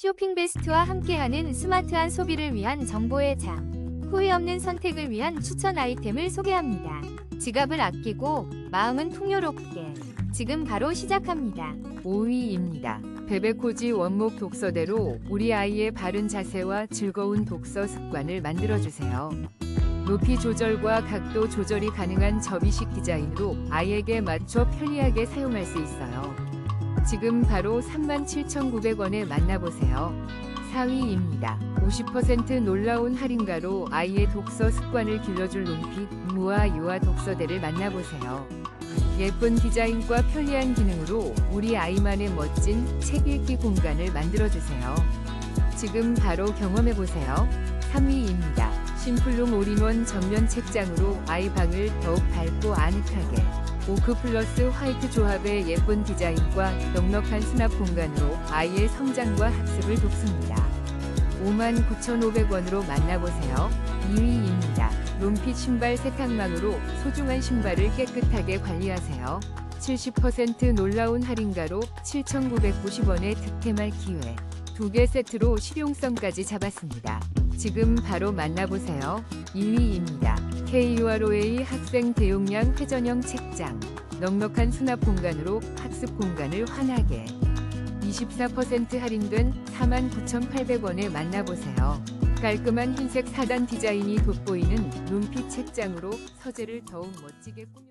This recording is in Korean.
쇼핑 베스트와 함께하는 스마트한 소비를 위한 정보의 장. 후회 없는 선택을 위한 추천 아이템을 소개합니다. 지갑을 아끼고 마음은 풍요롭게. 지금 바로 시작합니다. 5위입니다. 베베코지 원목 독서대로 우리 아이의 바른 자세와 즐거운 독서 습관을 만들어주세요. 높이 조절과 각도 조절이 가능한 접이식 디자인으로 아이에게 맞춰 편리하게 사용할 수 있어요. 지금 바로 37,900원에 만나보세요. 4위입니다. 50% 놀라운 할인가로 아이의 독서 습관을 길러줄 눈빛, 무아 유아 독서대를 만나보세요. 예쁜 디자인과 편리한 기능으로 우리 아이만의 멋진 책 읽기 공간을 만들어주세요. 지금 바로 경험해보세요. 3위입니다. 심플룸 올인원 전면 책장으로 아이 방을 더욱 밝고 아늑하게 오크 플러스 화이트 조합의 예쁜 디자인과 넉넉한 수납 공간으로 아이의 성장과 학습을 돕습니다. 59,500원으로 만나보세요. 2위입니다. 롬핏 신발 세탁망으로 소중한 신발을 깨끗하게 관리하세요. 70% 놀라운 할인가로 7,990원의 득템할 기회. 두 개 세트로 실용성까지 잡았습니다. 지금 바로 만나보세요. 2위입니다. KUROA 학생 대용량 회전형 책장. 넉넉한 수납 공간으로 학습 공간을 환하게. 24% 할인된 49,800원에 만나보세요. 깔끔한 흰색 사단 디자인이 돋보이는 눈빛 책장으로 서재를 더욱 멋지게 꾸며